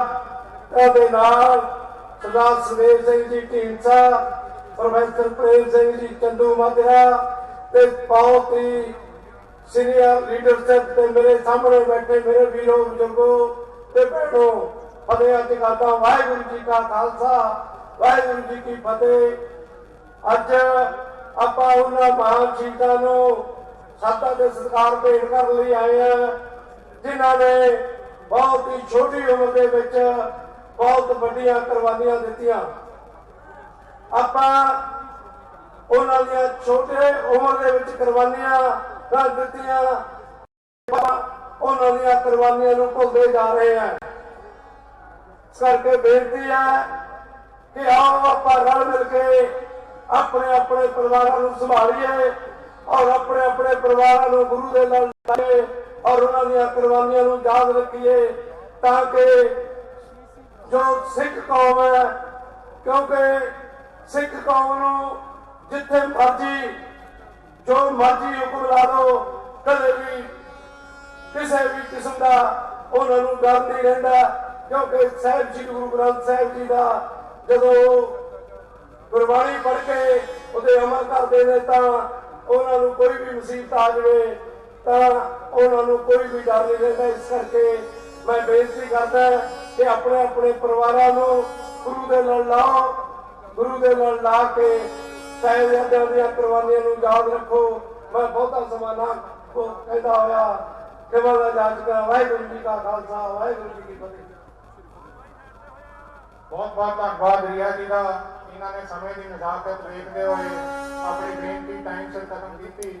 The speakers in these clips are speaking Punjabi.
ਦੇ ਨਾਲ ਸਰਦਾਰ ਸੁਖਦੇਵ ਸਿੰਘ ਜੀ ਢੀਂਡਸਾ, ਪ੍ਰੋਫੈਸਰ ਪ੍ਰੇਮ ਸਿੰਘ ਜੀ ਚੰਦੂ ਮਾਧਿਆ ਤੇ ਬਹੁਤ ਹੀ ਸੀਨੀਅਰ ਲੀਡਰਸ਼ਿਪ ਤੇ ਮੇਰੇ ਸਾਹਮਣੇ ਬੈਠੇ ਮੇਰੇ ਵੀਰੋ, ਬਜ਼ੁਰਗੋ ਤੇ ਭੈਣੋ, ਫਤਿਹ ਅੱਜ ਕਰਦਾ ਵਾਹਿਗੁਰੂ ਜੀ ਕਾ ਖਾਲਸਾ, ਵਾਹਿਗੁਰੂ ਜੀ ਕੀ ਫਤਿਹ। ਅੱਜ ਆਪਾਂ ਉਹਨਾਂ ਮਹਾਨ ਸ਼ਹੀਦਾਂ ਨੂੰ ਸਾਦਾ ਦੇ ਸਤਿਕਾਰ ਭੇਟ ਕਰਨ ਲਈ ਆਏ ਆ ਜਿਨ੍ਹਾਂ ਨੇ ਬਹੁਤ ਹੀ ਛੋਟੀ ਉਮਰ ਦੇ ਵਿੱਚ ਬਹੁਤ ਵੱਡੀਆਂ ਕੁਰਬਾਨੀਆਂ ਦਿੱਤੀਆਂ। ਆਪਾਂ ਉਹਨਾਂ ਦੀਆਂ ਛੋਟੇ ਉਮਰ ਦੇ ਵਿੱਚ ਕੁਰਬਾਨੀਆਂ ਕਰ ਦਿੱਤੀਆਂ ਉਹਨਾਂ ਦੀਆਂ ਕੁਰਬਾਨੀਆਂ ਨੂੰ ਭੁੱਲਦੇ ਜਾ ਰਹੇ ਹਾਂ। ਕਰਕੇ ਬੇਨਤੀ ਹੈ ਕਿ ਆਓ ਆਪਾਂ ਰਲ ਮਿਲ ਕੇ ਆਪਣੇ ਆਪਣੇ ਪਰਿਵਾਰਾਂ ਨੂੰ ਸੰਭਾਲੀਏ ਔਰ ਆਪਣੇ ਆਪਣੇ ਪਰਿਵਾਰਾਂ ਨੂੰ ਗੁਰੂ ਦੇ ਨਾਲ ਲਾਈਏ ਔਰ ਉਹਨਾਂ ਦੀਆਂ ਕੁਰਬਾਨੀਆਂ ਨੂੰ ਯਾਦ ਰੱਖੀਏ ਤਾਂ ਕਿ ਜੋ ਸਿੱਖ ਕੌਮ ਹੈ, ਕਿਉਂਕਿ ਸਿੱਖ ਕੌਮ ਨੂੰ ਜਿੱਥੇ ਮਰਜ਼ੀ, ਜੋ ਮਰਜ਼ੀ ਹੁਕਮ ਲਾ ਦਿਓ ਕਦੇ ਵੀ ਕਿਸੇ ਵੀ ਕਿਸਮ ਦਾ ਉਹਨਾਂ ਨੂੰ ਡਰ ਨਹੀਂ ਰਹਿੰਦਾ, ਕਿਉਂਕਿ ਸਾਹਿਬ ਜੀ, ਗੁਰੂ ਗ੍ਰੰਥ ਸਾਹਿਬ ਜੀ ਦਾ ਜਦੋਂ ਗੁਰਬਾਣੀ ਪੜ੍ਹ ਕੇ ਉਹਦੇ ਅਮਲ ਕਰਦੇ ਨੇ ਤਾਂ ਉਹਨਾਂ ਨੂੰ ਕੋਈ ਵੀ ਮੁਸੀਬਤ ਆ ਜਾਵੇ। ਤਾਂ ਉਹਨਾਂ ਨੂੰ ਕੋਈ ਵੀ ਡਰ ਨਹੀਂ ਰਹਿੰਦਾ। ਇਸ ਕਰਕੇ ਮੈਂ ਬੇਨਤੀ ਕਰਦਾ ਕਿ ਆਪਣੇ ਆਪਣੇ ਪਰਿਵਾਰਾਂ ਨੂੰ ਗੁਰੂ ਦੇ ਨਾਲ ਲਾਓ, ਗੁਰੂ ਦੇ ਨਾਲ ਲਾ ਕੇ ਸਾਹਿਬਜ਼ਾਦਿਆਂ ਦੀਆਂ ਕੁਰਬਾਨੀਆਂ ਨੂੰ ਯਾਦ ਰੱਖੋ। ਮੈਂ ਬਹੁਤਾ ਸਮਾਂ ਨਾ ਕਹਿੰਦਾ ਹੋਇਆ ਕੇਵਲ ਜਾਜਕਾ ਵਾਹਿਗੁਰੂ ਜੀ ਕਾ ਖਾਲਸਾ, ਵਾਹਿਗੁਰੂ ਜੀ ਕੀ ਫਤਿਹ। ਬਹੁਤ ਬਹੁਤ ਧੰਨਵਾਦ ਰਿਆ ਜੀ ਦਾ। ਇਹਨਾਂ ਨੇ ਸਮੇਂ ਦੀ ਨਜ਼ਾਕਤ ਵੇਖਦੇ ਹੋਏ ਆਪਣੀ ਬੇਨਤੀ ਟਾਈਮ ਸਿਰ ਖਤਮ ਕੀਤੀ।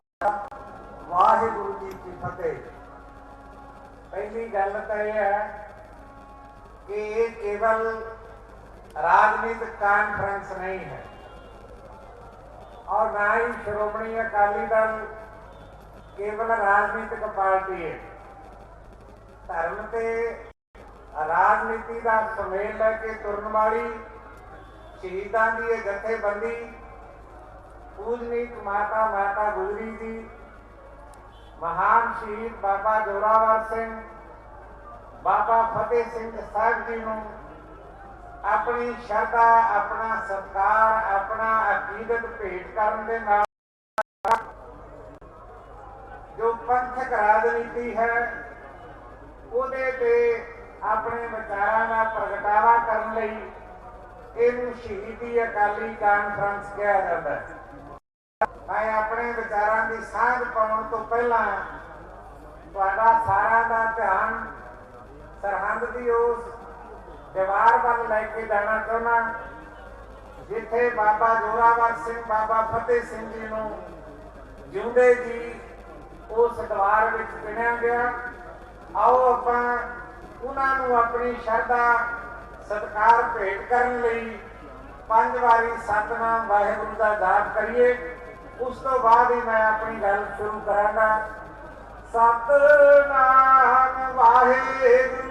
ਗੱਲ ਤਾਂ ਇਹ ਹੈ ਕਿ ਇਹ ਕੇਵਲ ਰਾਜਨੀਤਿਕ ਕਾਨਫਰੰਸ ਨਹੀਂ ਹੈ और ना ही श्रोमणी अकाली दल केवल राजनीतिक पार्टी है धर्म से राजनीति का सुमेल लैके तुरन वाली शहीदा की यह जथेबंदी पूजनीक माता माता गुजरी जी महान शहीद बाबा जोरावर सिंह ਬਾਬਾ ਫਤਿਹ ਸਿੰਘ ਸਾਹਿਬ ਜੀ ਨੂੰ ਆਪਣੀ ਸ਼ਰਧਾ, ਆਪਣਾ ਸਤਕਾਰ, ਆਪਣਾ ਅਕੀਦਤ ਭੇਟ ਕਰਨ ਦੇ ਨਾਲ ਜੋ ਪੰਥਕ ਰਾਜਨੀਤੀ ਹੈ, ਉਹਦੇ ਤੇ ਆਪਣੇ ਵਿਚਾਰਾਂ ਦਾ ਪ੍ਰਗਟਾਵਾ ਕਰਨ ਲਈ ਇਹਨੂੰ ਸ਼ਹੀਦੀ ਅਕਾਲੀ ਕਾਨਫਰੰਸ ਕਿਹਾ ਜਾਂਦਾ ਹੈ। ਮੈਂ ਆਪਣੇ ਵਿਚਾਰਾਂ ਦੀ ਸਾਂਝ ਪਾਉਣ ਤੋਂ ਪਹਿਲਾਂ ਤੁਹਾਡਾ ਸਾਰਿਆਂ ਦਾ ਧਿਆਨ ਸਰਹੰਦ ਦੀ ਉਸ ਦੀਵਾਰ ਵੱਲ ਲੈ ਕੇ ਜਾਣਾ ਚਾਹੁੰਦਾ ਜਿੱਥੇ ਬਾਬਾ ਜੋਰਾਵਰ ਸਿੰਘ, ਬਾਬਾ ਫਤਿਹ ਸਿੰਘ ਜੀ ਨੂੰ ਜਿਉਂਦੇ ਜੀ ਉਸ ਦੀਵਾਰ ਵਿੱਚ ਪਿਣਿਆ ਗਿਆ। ਆਓ ਆਪਾਂ ਉਹਨਾਂ ਨੂੰ ਆਪਣੀ ਸ਼ਰਧਾ, ਸਤਿਕਾਰ ਭੇਟ ਕਰਨ ਲਈ ਪੰਜ ਵਾਰੀ ਸਤਨਾਮ ਵਾਹਿਗੁਰੂ ਦਾ ਜਾਪ ਕਰੀਏ। ਉਸ ਤੋਂ ਬਾਅਦ ਹੀ ਮੈਂ ਆਪਣੀ ਗੱਲ ਸ਼ੁਰੂ ਕਰਾਂਗਾ। ਸਤਨਾਮ ਵਾਹਿਗੁਰੂ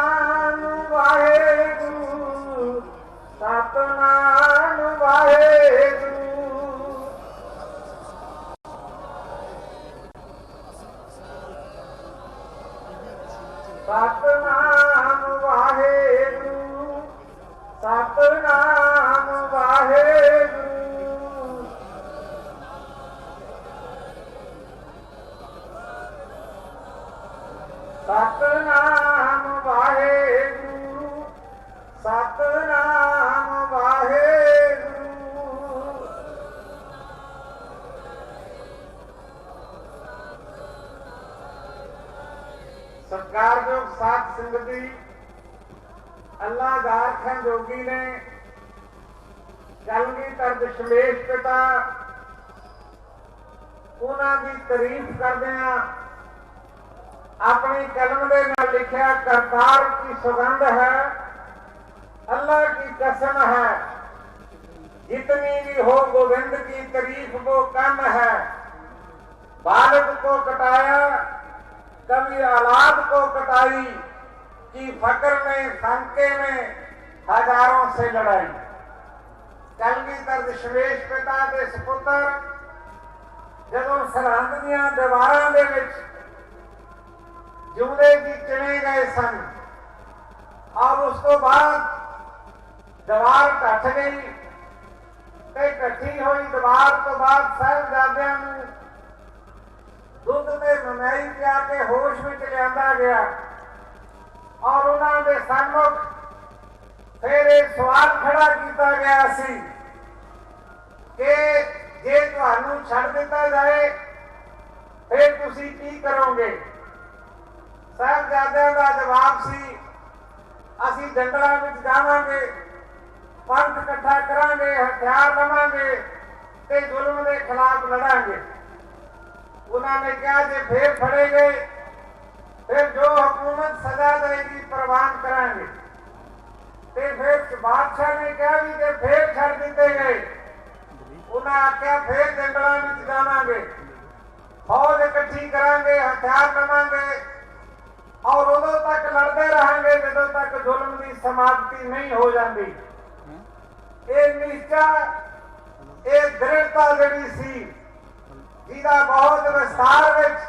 ਸਾਧ ਸੰਗਤ ਦੀ ਅੱਲਾ ਦਾਰਖਾਂ ਜੋਗੀ ਨੇ ਕਲਗੀਧਰ ਦਸ਼ਮੇਸ਼ ਪਿਤਾ ਉਹਨਾਂ ਦੀ ਤਾਰੀਫ ਕਰਦੇ ਆ ਆਪਣੀ ਕਲਮ ਦੇ ਨਾਲ ਲਿਖਿਆ ਕਰਤਾਰ ਕੀ ਸੁਗੰਧ ਹੈ अल्लाह की कसम है जितनी भी हो गोविंद की तारीफ वो कम है बालक को कटाया कभी औलाद को कटाई कि फकर में फंके में हजारों से लड़ाई ਕਲਗੀਧਰ ਦਸ਼ਮੇਸ਼ ਪਿਤਾ ਦੇ ਸੁਪੁੱਤਰ ਜਦੋਂ ਸਰਹੰਦ ਦੀਆਂ ਦੀਵਾਰਾਂ ਦੇ ਵਿੱਚ ਜੁਮਲੇ ਦੀ ਚਿਣੇ ਗਏ ਸਨ ਔਰ ਉਸ ਤੋਂ ਬਾਅਦ ਦੀਵਾਰ ਢੱਠ ਗਈ ਤੇ ਇਕੱਠੀ ਹੋਈ ਦੀਵਾਰ ਤੋਂ ਬਾਅਦ ਸਾਹਿਬਜ਼ਾਦਿਆਂ ਨੂੰ ਦੁੱਧ ਤੇ ਮਨਾਈ ਪਿਆ ਕੇ ਹੋਸ਼ ਵਿੱਚ ਲਿਆਂਦਾ ਗਿਆ। ਔਰ ਉਹਨਾਂ ਦੇ ਸਾਹਮਣੇ ਫਿਰ ਇਹ ਸਵਾਲ ਖੜਾ ਕੀਤਾ ਗਿਆ ਸੀ ਕਿ ਜੇ ਤੁਹਾਨੂੰ ਛੱਡ ਦਿੱਤਾ ਜਾਏ, ਫਿਰ ਤੁਸੀਂ ਕੀ ਕਰੋਗੇ? ਸਾਹਿਬਜ਼ਾਦਿਆਂ ਦਾ ਜਵਾਬ ਸੀ, ਅਸੀਂ ਜੰਗਲਾਂ ਵਿੱਚ ਜਾਵਾਂਗੇ, ਪੰਥ ਇਕੱਠਾ ਕਰਾਂਗੇ, ਹਥਿਆਰ ਲਵਾਂਗੇ ਤੇ ਜ਼ੁਲਮ ਦੇ ਖਿਲਾਫ ਲੜਾਂਗੇ। ਉਹਨਾਂ ਨੇ ਕਿਹਾ ਜੇ ਫੇਰ ਫੜੇ ਗਏ ਫਿਰ ਜੋ ਹਕੂਮਤ ਸਜ਼ਾ ਦੇਗੀ ਪ੍ਰਵਾਨ ਕਰਾਂਗੇ। ਤੇ ਫਿਰ ਬਾਦਸ਼ਾਹ ਨੇ ਕਿਹਾ ਵੀ ਜੇ ਫੇਰ ਛੱਡ ਦਿੱਤੇ ਗਏ ਉਹਨਾਂ ਆਖਿਆ ਫੇਰ ਜੰਗਲਾਂ ਵਿੱਚ ਜਾਵਾਂਗੇ। ਫੌਜ ਇਕੱਠੀ ਕਰਾਂਗੇ ਹਥਿਆਰ ਲਵਾਂਗੇ ਔਰ ਉਦੋਂ ਤੱਕ ਲੜਦੇ ਰਹਾਂਗੇ ਜਦੋਂ ਤੱਕ ਜ਼ੁਲਮ ਦੀ ਸਮਾਪਤੀ ਨਹੀਂ ਹੋ ਜਾਂਦੀ। ਇਹ ਨਿਸ਼ਚਾ ਇਹ ਦ੍ਰਿੜਤਾ ਜਿਹੜੀ ਸੀ ਜਿਹਦਾ ਬਹੁਤ ਵਿਸਥਾਰ ਵਿੱਚ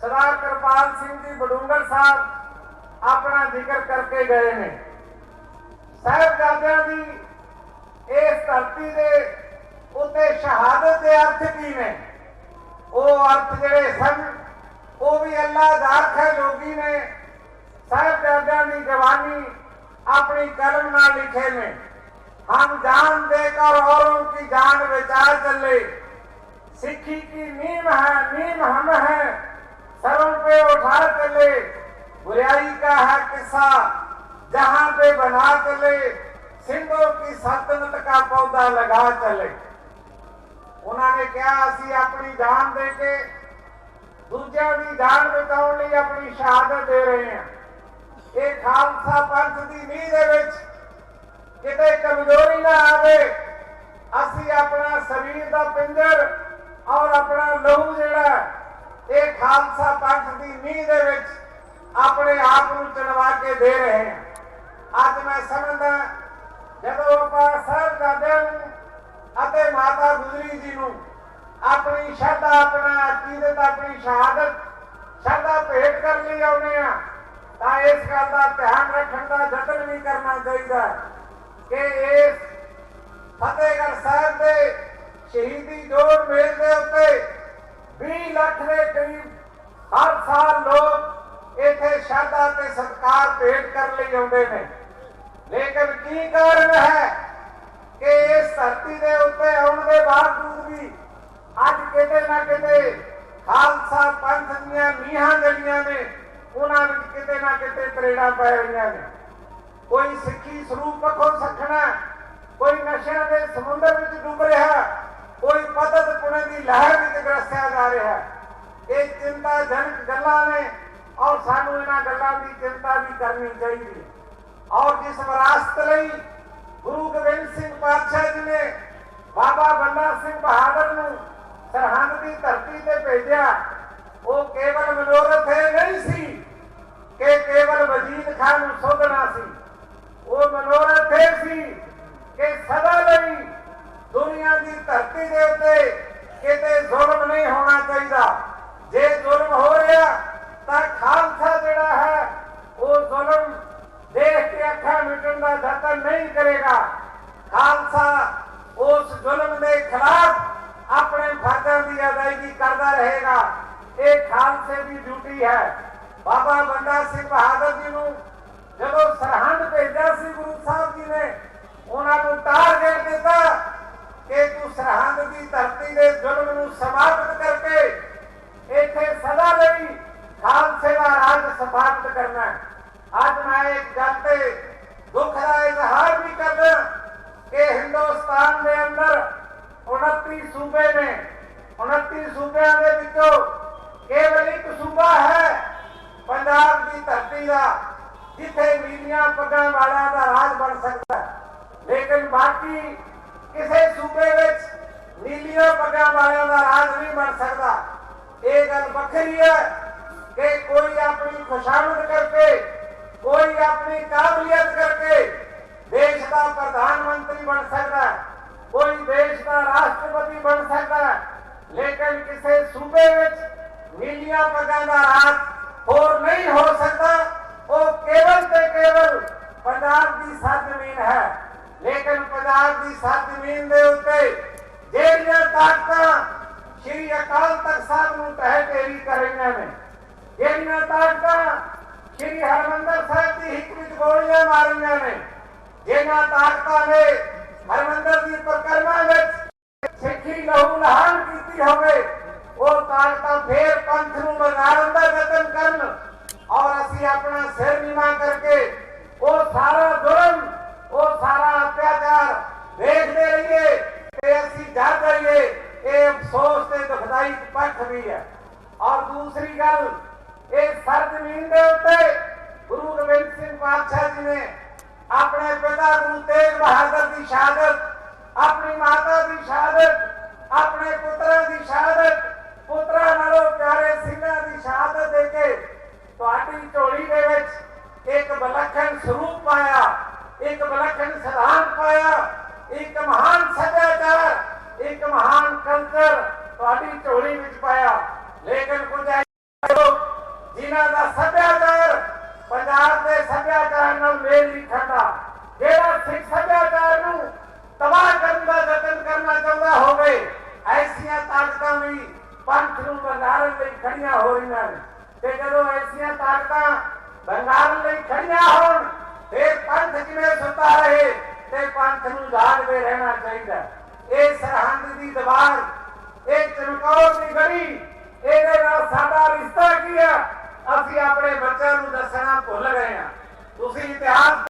ਸਰਦਾਰ ਕਿਰਪਾਲ ਸਿੰਘ ਜੀ ਬਡੂੰਗਰ ਸਾਹਿਬ ਆਪਣਾ ਜ਼ਿਕਰ ਕਰਕੇ ਗਏ ਨੇ। ਸਾਹਿਬਜ਼ਾਦਿਆਂ ਦੀ ਇਸ ਧਰਤੀ ਦੇ ਉੱਤੇ ਸ਼ਹਾਦਤ ਦੇ ਅਰਥ ਕੀ ਨੇ? ਉਹ ਅਰਥ ਜਿਹੜੇ ਸਨ, ਉਹ ਵੀ ਅੱਲਾ ਦਾ ਅਰਥ ਹੈ ਜੋਗੀ ਨੇ ਸਾਹਿਬਜ਼ਾਦਿਆਂ ਦੀ ਜਵਾਨੀ ਆਪਣੀ ਕਲਮ ਨਾਲ ਲਿਖੇ ਨੇ। ਹਮ ਜਾਨ ਦੇ ਕਰ ਔਰੋਂ ਕੀ ਜਾਨ ਵਿਚਾਰ ਚੱਲੇ। सिक्खी की नीम है नीम हम है सरों पे उठा चले बुराई का है किस्सा जहां पे बना चले सिंधों की सल्तनत का पौधा लगा चले ਉਹਨਾਂ ਨੇ ਕਿਹਾ ਅਸੀਂ ਆਪਣੀ ਜਾਨ ਦੇ ਕੇ ਦੂਜਿਆਂ ਦੀ ਜਾਨ ਬਚਾਉਣ ਲਈ ਆਪਣੀ ਸ਼ਹਾਦਤ ਦੇ ਰਹੇ ਹਾਂ ਇਹ ਖਾਲਸਾ ਕੇ ਦੇ ਰਹੇ ਹਾਂ। ਅੱਜ ਮੈਂ ਸਮਝਦਾ ਜਦੋਂ ਆਪਾਂ ਸਾਹਿਬਜ਼ਾਦਿਆਂ ਨੂੰ ਅਤੇ ਮਾਤਾ ਗੁਜਰੀ ਜੀ ਨੂੰ ਆਪਣੀ ਸ਼ਰਧਾ ਆਪਣਾ ਅਕੀਦਤ ਆਪਣੀ ਸ਼ਹਾਦਤ, ਸ਼ਰਧਾ ਭੇਟ ਕਰ ਲਈ ਆਉਨੇ ਆ ਤਾਂ ਇਸ ਗੱਲ ਦਾ ਧਿਆਨ ਰੱਖਣ ਦਾ ਯਤਨ ਵੀ ਕਰਨਾ ਚਾਹੀਦਾ ਕਿ ਇਸ ਫਤਿਹਗੜ੍ਹ ਸਾਹਿਬ ਦੇ ਸ਼ਹੀਦੀ ਜੋੜ ਮੇਲ ਦੇ ਉੱਤੇ 20 ਲੱਖ ਦੇ ਕਰੀਬ ਹਰ ਸਾਲ ਲੋਕ ਇੱਥੇ ਸ਼ਰਧਾ ਤੇ ਸਤਿਕਾਰ ਭੇਟ ਕਰਨ ਲਈ ਆਉਂਦੇ ਨੇ। ਲੇਕਿਨ ਕੀ ਕਾਰਨ ਹੈ ਕਿ ਇਸ ਧਰਤੀ ਦੇ ਉੱਤੇ ਆਉਣ ਦੇ ਬਾਵਜੂਦ ਵੀ ਅੱਜ ਕਿਤੇ ਨਾ ਕਿਤੇ ਖਾਲਸਾ ਪੰਥ ਦੀਆਂ ਨੀਹਾਂ ਜਿਹੜੀਆਂ ਨੇ, ਉਹਨਾਂ ਵਿੱਚ ਕਿਤੇ ਨਾ ਕਿਤੇ ਤਰੇੜਾਂ ਪੈ ਰਹੀਆਂ ਨੇ। ਕੋਈ ਸਿੱਖੀ ਸਰੂਪ ਪੱਖੋਂ ਸਖਣਾ, ਕੋਈ ਨਸ਼ਿਆਂ ਦੇ ਸਮੁੰਦਰ ਵਿੱਚ ਡੁੱਬ ਰਿਹਾ, ਕੋਈ ਪਤਤ ਪੁਣੇ ਦੀ ਲਹਿਰ ਵਿੱਚ ਗਰਸਿਆ ਜਾ ਰਿਹਾ। ਇਹ ਚਿੰਤਾਜਨਕ ਗੱਲਾਂ ਨੇ ਸਾਨੂੰ ਇਹਨਾਂ ਗੱਲਾਂ ਦੀ ਚਿੰਤਾ ਵੀ ਕਰਨੀ ਚਾਹੀਦੀ। ਔਰ ਜਿਸ ਵਿਰਾਸਤ ਲਈ ਗੁਰੂ ਗੋਬਿੰਦ ਸਿੰਘ ਪਾਤਸ਼ਾਹ ਜੀ ਨੇ ਬਾਬਾ ਬੰਦਾ ਸਿੰਘ ਬਹਾਦਰ ਨੂੰ ਸਰਹੰਦ ਦੀ ਧਰਤੀ ਤੇ ਭੇਜਿਆ, ਉਹ ਕੇਵਲ ਮਨੋਰਥ ਇਹ ਨਹੀਂ ਸੀ ਕਿ ਕੇਵਲ ਵਜੀਦ ਖਾਨ ਨੂੰ ਸੋਧਣਾ ਸੀ। ਉਹ ਮਨੋਰਥ ਇਹ ਸੀ ਕਿ ਸਦਾ ਲਈ ਦੁਨੀਆ ਦੀ ਧਰਤੀ ਦੇ ਉੱਤੇ ਕਿਤੇ ਜ਼ੁਲਮ ਨਹੀਂ ਹੋਣਾ ਚਾਹੀਦਾ। ਜੇ ਜ਼ੁਲਮ ਹੋ ਰਿਹਾ ਤਾਂ ਖਾਲਸਾ ਜਿਹੜਾ ਹੈ, ਉਹ ਜ਼ੁਲਮ ਦੇਖ ਕੇ ਅੱਖਾਂ ਮਿਟਣ ਦਾ ਯਤਨ ਨਹੀਂ ਕਰੇਗਾ। ਖਾਲਸਾ ਉਸ ਜ਼ੁਲਮ ਦੇ ਖਿਲਾਫ ਆਪਣੇ ਫਰਜ਼ਾਂ ਦੀ ਅਦਾਇਗੀ ਕਰਦਾ ਰਹੇਗਾ। ਇਹ ਖਾਲਸੇ ਦੀ ਡਿਊਟੀ ਹੈ। ਬਾਬਾ ਬੰਦਾ ਸਿੰਘ ਬਹਾਦਰ ਜੀ ਨੂੰ ਜਦੋਂ ਸਰਹੰਦ ਭੇਜਿਆ ਸੀ ਗੁਰੂ ਸਾਹਿਬ ਜੀ ਨੇ, ਉਹਨਾਂ ਨੂੰ ਟਾਰਗੇਟ ਦਿੱਤਾ ਕਿ ਤੂੰ ਸਰਹੰਦ ਦੀ ਧਰਤੀ ਦੇ ਜ਼ੁਲਮ ਨੂੰ ਸਮਾਪਤ ਕਰਕੇ ਇੱਥੇ ਸਦਾ ਲਈ ਸਮਾਜ ਸੇਵਾ ਰਾਜ ਸਥਾਪਿਤ ਕਰਨਾ ਅੱਜ ਮੈਂ ਇੱਕ ਗੱਲ ਤੇ ਦੁੱਖ ਦਾ ਇਜ਼ਹਾਰ ਵੀ ਕਰਦਾ ਕਿ ਹਿੰਦੁਸਤਾਨ ਦੇ ਅੰਦਰ 29 ਸੂਬੇ ਨੇ 29 ਸੂਬਿਆਂ ਦੇ ਵਿੱਚੋਂ ਕੇਵਲ ਇੱਕ ਸੂਬਾ ਹੈ ਪੰਜਾਬ ਦੀ ਧਰਤੀ ਦਾ, ਜਿੱਥੇ ਮੀਡੀਆ ਪੱਗਾਂ ਵਾਲਿਆਂ ਦਾ ਰਾਜ ਬਣ ਸਕਦਾ ਲੇਕਿਨ ਬਾਕੀ ਕਿਸੇ ਸੂਬੇ ਵਿੱਚ ਨੀਲੀਆਂ ਪੱਗਾਂ ਵਾਲਿਆਂ ਦਾ ਰਾਜ ਨਹੀਂ ਬਣ ਸਕਦਾ। ਇਹ ਗੱਲ ਵੱਖਰੀ ਹੈ। ਕਿ ਕੋਈ ਆਪਣੀ ਖੁਸ਼ਾਮਦ ਕਰਕੇ ਕੋਈ ਆਪਣੀ ਕਾਬਲੀਅਤ ਕਰਕੇ ਦੇਸ਼ ਦਾ ਪ੍ਰਧਾਨ ਮੰਤਰੀ ਬਣ ਸਕਦਾ ਹੈ ਕੋਈ ਦੇਸ਼ ਦਾ ਰਾਸ਼ਟਰਪਤੀ ਬਣ ਸਕਦਾ ਹੈ ਲੇਕਿਨ ਕਿਸੇ ਸੂਬੇ ਵਿੱਚ ਨੀਲੀਆਂ ਪੱਗਾਂ ਦਾ ਰਾਜ ਹੋਰ ਨਹੀਂ ਹੋ ਸਕਦਾ ਉਹ ਕੇਵਲ ਤੇ ਕੇਵਲ ਪੰਜਾਬ ਦੀ ਸਰਜ਼ਮੀਨ ਹੈ ਲੇਕਿਨ ਪੰਜਾਬ ਦੀ ਸਰਜ਼ਮੀਨ ਦੇ ਉੱਤੇ ਜਿਹੜੀਆਂ ਤਾਕਤਾਂ ਸ਼੍ਰੀ ਅਕਾਲ ਤਖਤ ਸਾਹਿਬ ਨੂੰ ਤਹਿ ਢੇਰੀ ਕਰ ਰਹੀਆਂ ਨੇ ਜਿਹੜੀਆਂ ਤਾਕਤਾਂ ਸ਼੍ਰੀ ਹਰਮੰਦਰ ਸਾਹਿਬ ਦੀ ਹਿੱਕ ਵਿੱਚ ਗੋਲੀਆਂ ਮਾਰੀਆਂ ਨੇ। ਜਿਹਨਾਂ ਤਾਕਤਾਂ ਨੇ ਹਰਮੰਦਰ ਦੀ ਪਰਿਕਰਮਾ ਵਿੱਚ ਸਿੱਖੀ ਲਹੂ ਲਹਾਨ ਕੀਤੀ ਹੋਵੇ, ਉਹ ਤਾਕਤਾਂ ਫੇਰ ਪੰਥ ਨੂੰ ਬਗਾੜਨ ਦਾ ਯਤਨ ਕਰਨ ਔਰ ਅਸੀਂ ਆਪਣਾ ਸਿਰ ਨੀਵਾਂ ਕਰਕੇ ਉਹ ਸਾਰਾ ਜ਼ੁਲਮ ਉਹ ਸਾਰਾ ਅਤਿਆਚਾਰ ਵੇਖਦੇ ਰਹੀਏ ਤੇ ਅਸੀਂ ਡਰ ਜਾਈਏ ਇਹ ਅਫਸੋਸ ਤੇ ਦੁਖਦਾਈ ਪੱਖ ਵੀ ਹੈ। ਔਰ ਦੂਸਰੀ ਗੱਲ ਇਹ ਸਰਜ਼ਮੀਨ ਦੇ ਉੱਤੇ ਗੁਰੂ ਗੋਬਿੰਦ ਸਿੰਘ ਪਾਤਸ਼ਾਹ ਜੀ ਨੇ ਆਪਣੇ ਪਿਤਾ ਗੁਰੂ ਤੇਗ ਬਹਾਦਰ ਦੀ ਸ਼ਹਾਦਤ, ਆਪਣੀ ਮਾਤਾ ਦੀ ਸ਼ਹਾਦਤ, ਆਪਣੇ ਪੁੱਤਰਾਂ ਦੀ ਸ਼ਹਾਦਤ, ਪੁੱਤਰਾਂ ਨਾਲੋਂ ਪਿਆਰੇ ਸਿੰਘਾਂ ਦੀ ਸ਼ਹਾਦਤ ਦੇ ਕੇ ਤੁਹਾਡੀ ਝੋਲੀ ਦੇ ਵਿੱਚ ਇੱਕ ਵਿਲੱਖਣ ਸਰੂਪ ਪਾਇਆ, ਇੱਕ ਵਿਲੱਖਣ ਸਿਧਾਂਤ ਪਾਇਆ, ਇੱਕ ਮਹਾਨ ਸੱਭਿਆਚਾਰ, ਇੱਕ ਮਹਾਨ ਕਲਚਰ ਤੁਹਾਡੀ ਝੋਲੀ ਵਿੱਚ ਪਾਇਆ। ਲੇਕਿਨ ਕੁਝ ਜਿਨ੍ਹਾਂ ਦਾ ਸੱਭਿਆਚਾਰ ਪੰਜਾਬ ਦੇ ਸੱਭਿਆਚਾਰ ਨਾਲ ਮੇਲ ਨਹੀਂ ਖਾਂਦਾ, ਜਿਹੜਾ ਸਿੱਖ ਸੱਭਿਆਚਾਰ ਨੂੰ ਤਬਾਹ ਕਰਨ ਦਾ ਯਤਨ ਕਰਨਾ ਚਾਹੁੰਦਾ ਹੋਵੇ, ਐਸੀਆਂ ਤਾਕਤਾਂ ਵੀ ਪੰਥ ਨੂੰ ਬੰਗਾਰਨ ਲਈ ਖੜੀਆਂ ਹੋ ਰਹੀਆਂ ਨੇ ਤੇ ਜਦੋਂ ਐਸੀਆਂ ਤਾਕਤਾਂ ਬੰਗਾਰਨ ਲਈ ਖੜੀਆਂ ਹੋਣ, ਫਿਰ ਪੰਥ ਕਿਵੇਂ ਸੁੱਤਾ ਰਹੇ ਤੇ ਪੰਥ ਨੂੰ ਜਾਗਦੇ ਰਹਿਣਾ ਚਾਹੀਦਾ ਇਹ ਸਰਹੰਦ ਦੀ ਦੀਵਾਰ, ਇਹ ਚਮਕੌਰ ਦੀ ਗੜੀ, ਇਹਦੇ ਨਾਲ ਸਾਡਾ ਰਿਸ਼ਤਾ ਕੀ ਹੈ ਅਸੀਂ ਆਪਣੇ ਬੱਚਿਆਂ ਨੂੰ ਦੱਸਣਾ ਭੁੱਲ ਗਏ ਹਾਂ। ਤੁਸੀਂ ਇਤਿਹਾਸ